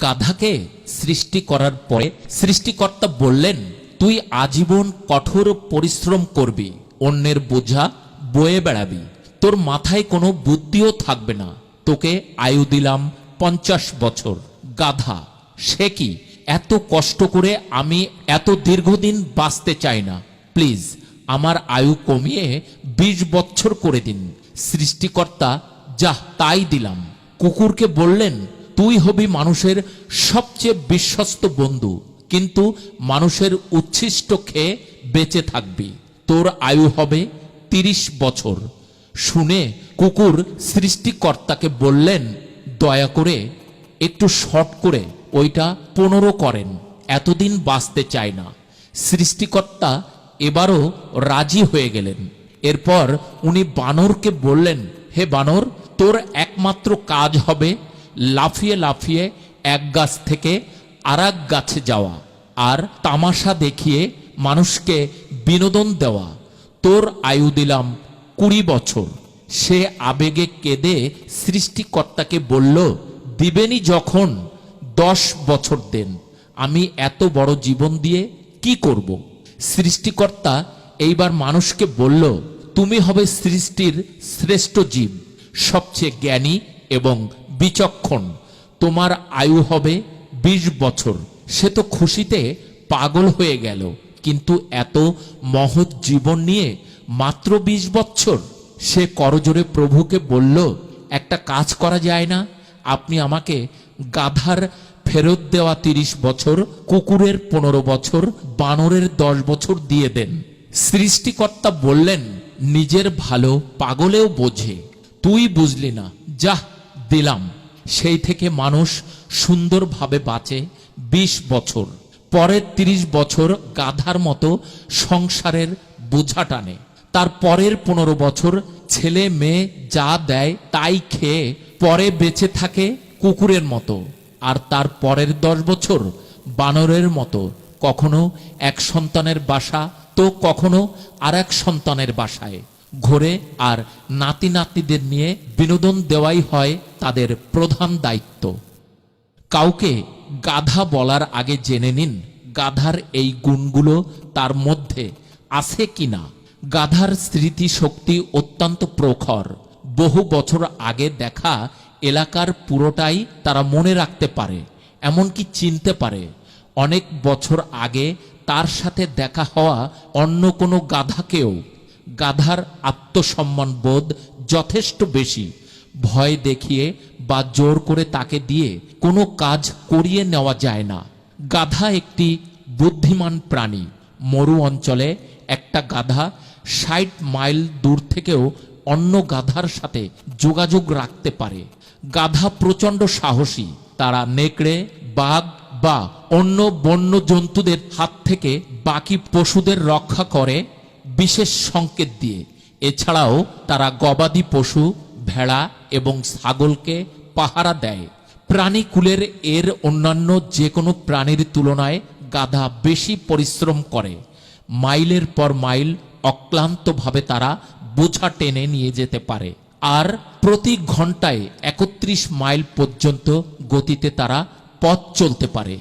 গাধাকে সৃষ্টি করার পরে সৃষ্টিকর্তা বললেন, তুই আজীবন কঠোর পরিশ্রম করবি, অন্যের বোঝা বয়ে বেড়াবি, তোর মাথায় কোনো বুদ্ধিও থাকবে না, তোকে আয়ু দিলাম পঞ্চাশ বছর। গাধা, সে কি? এত কষ্ট করে আমি এত দীর্ঘদিন বাঁচতে চাই না। প্লিজ, আমার আয়ু কমিয়ে বিশ বছর করে দিন। সৃষ্টিকর্তা, যাহ, তাই দিলাম। কুকুরকে বললেন তুই হবি মানুষের সবচেয়ে বিশ্বস্ত বন্ধু, কিন্তু মানুষের উচ্ছিষ্ট খেয়ে বেঁচে থাকবি। তোর আয়ু হবে তিরিশ বছর। শুনে কুকুর সৃষ্টিকর্তাকে বললেন, দয়া করে একটু শর্ট করে ওইটা পনেরো করেন, এতদিন বাঁচতে চায় না। সৃষ্টিকর্তা এবারও রাজি হয়ে গেলেন। এরপর উনি বানরকে বললেন, হে বানর, তোর একমাত্র কাজ হবে লাফিয়ে লাফিয়ে এক গাছ থেকে আর গাছে যাওয়া আর তামাশা দেখিয়ে মানুষকে বিনোদন দেওয়া। তোর আয়ু দিলাম কুড়ি বছর। সে আবেগে কেঁদে সৃষ্টিকর্তাকে বলল, দিবেনি যখন, দশ বছর দেন। আমি এত বড় জীবন দিয়ে কি করব? সৃষ্টিকর্তা এইবার মানুষকে বলল, তুমি হবে সৃষ্টির শ্রেষ্ঠ জীব, সবচেয়ে জ্ঞানী এবং বিচক্ষণ। তোমার আয়ু হবে বিশ বছর। সে তো খুশিতে পাগল হয়ে গেল। কিন্তু এত মহৎ জীবন নিয়ে মাত্র বিশ বছর। সে করজোরে প্রভুকে বলল, একটা কাজ করা যায় না। আপনি আমাকে গাধার ফেরত দেওয়া তিরিশ বছর, কুকুরের পনেরো বছর, বানরের দশ বছর দিয়ে দেন। সৃষ্টিকর্তা বললেন, নিজের ভালো পাগলেও বোঝে। তুই বুঝলি না। যাহ দিলাম। সেই থেকে মানুষ সুন্দরভাবে বাঁচে বিশ বছর। পরের তিরিশ বছর গাধার মতো সংসারের বোঝা টানে। তার পরের পনেরো বছর ছেলে মেয়ে যা দেয় তাই খেয়ে পরে বেঁচে থাকে কুকুরের মতো। আর তার পরের দশ বছর বানরের মতো। কখনো এক সন্তানের বাসা তো কখনো আর এক সন্তানের বাসায়। ঘোরে আর নাতি নাতনিদের নিয়ে বিনোদন দেওয়াই হয় তাদের প্রধান দায়িত্ব। কাউকে গাধা বলার আগে জেনে নিন গাধার এই গুণগুলো তার মধ্যে আছে কিনা। গাধার স্মৃতি শক্তি অত্যন্ত প্রখর। বহু বছর আগে দেখা এলাকার পুরোটাই তারা মনে রাখতে পারে, এমনকি চিনতে পারে। অনেক বছর আগে তার সাথে দেখা হওয়া অন্য কোনো গাধাকেও গাধার আত্মসম্মান বোধ যথেষ্ট বেশি। ভয় দেখিয়ে বা জোর করে তাকে দিয়ে কোনো কাজ করিয়ে নেওয়া যায় না। গাধা একটি বুদ্ধিমান প্রাণী। মরু অঞ্চলে একটা গাধা ষাট মাইল দূর থেকেও অন্য গাধার সাথে যোগাযোগ রাখতে পারে। গাধা প্রচণ্ড সাহসী। তারা নেকড়ে, বাঘ বা অন্য বন্য জন্তুদের হাত থেকে বাকি পশুদের রক্ষা করে বিশেষ সংকেত দিয়ে। এছাড়াও তারা গবাদি পশু, ভেড়া এবং ছাগলকে পাহারা দেয়। প্রাণীকুলের এর অন্যান্য যে কোনো প্রাণীর তুলনায় গাধা বেশি পরিশ্রম করে। মাইলের পর মাইল অক্লান্তভাবে তারা বোঝা টেনে নিয়ে যেতে পারে। আর প্রতি ঘন্টায় একত্রিশ মাইল পর্যন্ত গতিতে তারা পথ চলতে পারে।